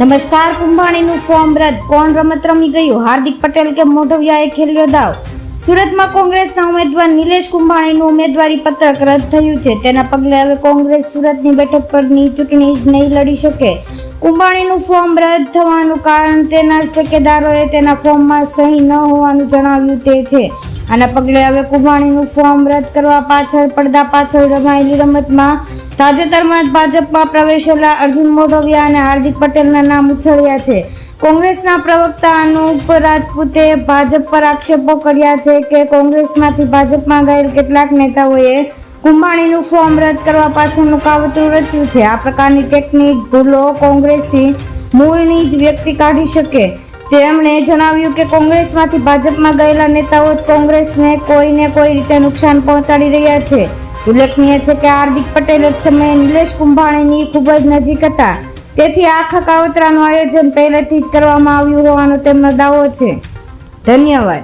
નમસ્કાર, કુંભાણીનું ફોર્મ રદ. કોણ રમત રમી ગયું? હાર્દિક પટેલ કે મોઢવિયાએ ખેલ્યો દાવ? સુરતમાં કોંગ્રેસના ઉમેદવાર નિલેશ કુંભાણીનું ઉમેદવારી પત્રક રદ થયું છે. તેના પગલે હવે કોંગ્રેસ સુરતની બેઠક પરની ચૂંટણી જ નહીં લડી શકે. કુંભાણીનું ફોર્મ રદ થવાનું કારણ તેના ટેકેદારોએ તેના ફોર્મમાં સહી ન હોવાનું જણાવ્યું તે છે. આના પગલે હવે કુંભાણીનું ફોર્મ રદ કરવા પાછળ પડદા પાછળ રમાયેલી રમતમાં તાજેતરમાં જ ભાજપમાં પ્રવેશેલા અર્જુન મોઢવિયા અને હાર્દિક પટેલના નામ ઉછળ્યા છે. કોંગ્રેસના પ્રવક્તા અનુપ રાજપૂતે ભાજપ પર આક્ષેપો કર્યા છે કે કોંગ્રેસમાંથી ભાજપમાં ગયેલ કેટલાક નેતાઓએ કુંભાણીનું ફોર્મ રદ કરવા પાછળનું કાવતરું રચ્યું છે. આ પ્રકારની ટેકનિક ભૂલો કોંગ્રેસી મૂળની જ વ્યક્તિ કાઢી શકે. તેમણે જણાવ્યું કે કોંગ્રેસમાંથી ભાજપમાં ગયેલા નેતાઓ જ કોંગ્રેસને કોઈને કોઈ રીતે નુકસાન પહોંચાડી રહ્યા છે. ઉલ્લેખનીય છે કે હાર્દિક પટેલ એક સમયે નિલેશ કુંભાણીની ખૂબ જ નજીક હતા. તેથી આખા કાવતરાનું આયોજન પહેલેથી જ કરવામાં આવ્યું હોવાનો તેમનો દાવો છે. ધન્યવાદ.